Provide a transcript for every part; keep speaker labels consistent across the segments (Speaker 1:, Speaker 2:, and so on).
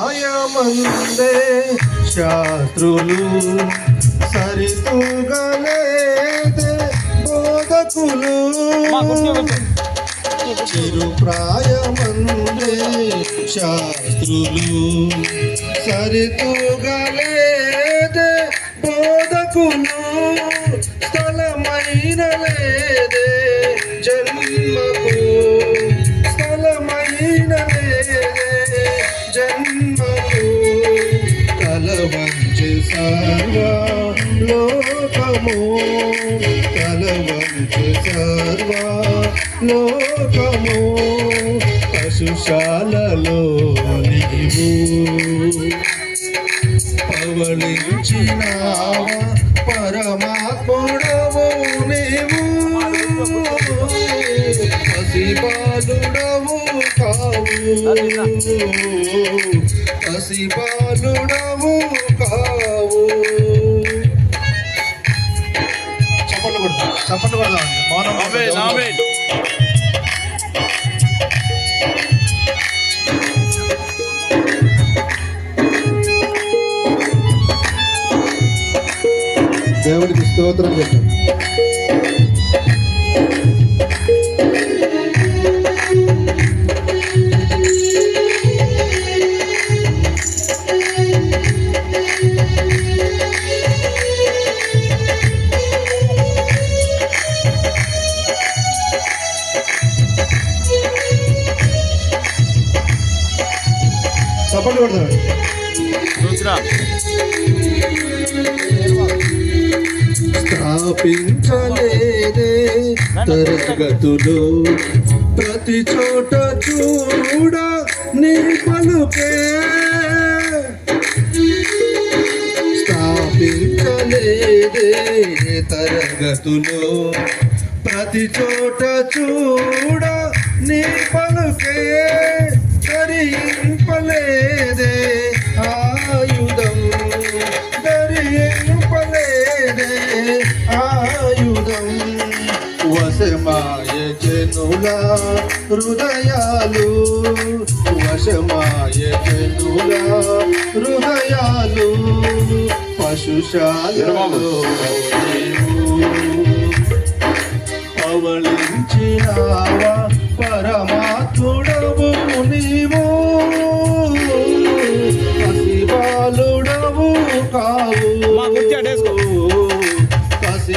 Speaker 1: చిరు ప్రాయమందే శాస్త్రులు సరితూగలేదే బోధకులు. చిరు ప్రాయమందే శాస్త్రులు సరితూగలేదే బోధకులు కలవంచి సర్వ కలవంచి సర్వ పశుశాలలో నీవు పవళించినావా పరమాత్ముడవు నీవు. పసిబాలుడవు కావు పసిబాలుడవు కావు. చప్పట్లు కొడతా చప్పట్లు కొడదాం మౌనం. దేవుడికి స్తోత్రం చెప్పండి చప్పట్లు కొడతాడు. స్థాపించలేదే తరగతులు. ప్రతి చోట చూడ నీ పలుకే. స్థాపించలేదే తరగతులు. ప్రతి చోట చూడ నీ పలుకే. ధరింపలేదే ఆయుధం. ధరింపలేదే ఆయుధం. వశమాయ జనుల హృదయాలు వశమాయ జనుల హృదయాలు పశుశాలలో పవళించినావా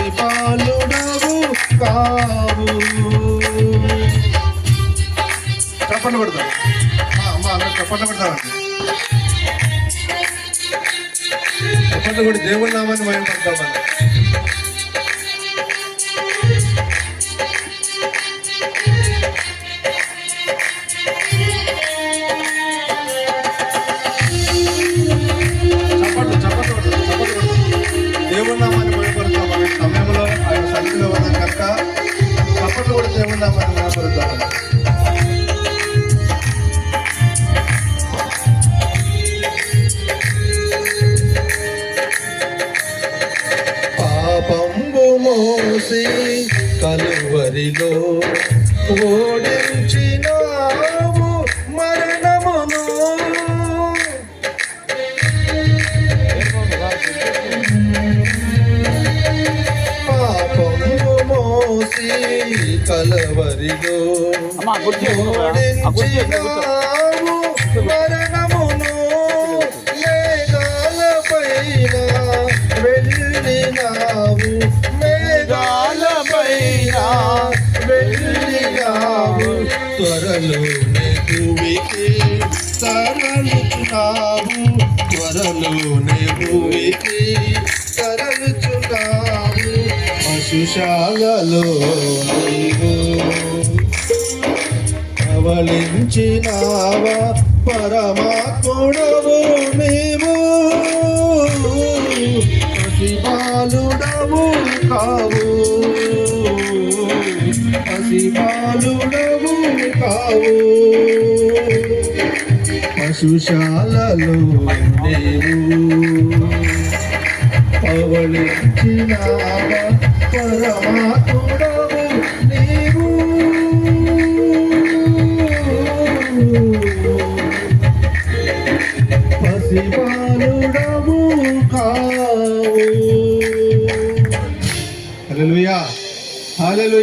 Speaker 1: పసిబాలుడవు కావు. చప్పట్లు పెడతాం చప్పట్లు పెడతామండి చప్పట్లు కూడా దేవుడి నామాన్ని మేము మోసి కలువరిలో ఓడించినావు మరణమును. పాపము మోసి కలవరిలో. ఓడించినావు మరణమును. మేఘాలపైన వెళ్ళినావు? త్వరలోనే భూమికి తరలుచున్నావు త్వరలోనే భూమికి తరలుచున్నావు పశుశాలలో నీవు అవలించినావా పరమాత్ముడవు మేము. పసిబాలుడవు కావు. పసిబాలుడవు కావు పశుశాలలో నీవు పవళించిన పరమాత్ముడవు నీవు. పసిబాలుడవు కావు. హల్లెలూయా. హల్లెలూయా.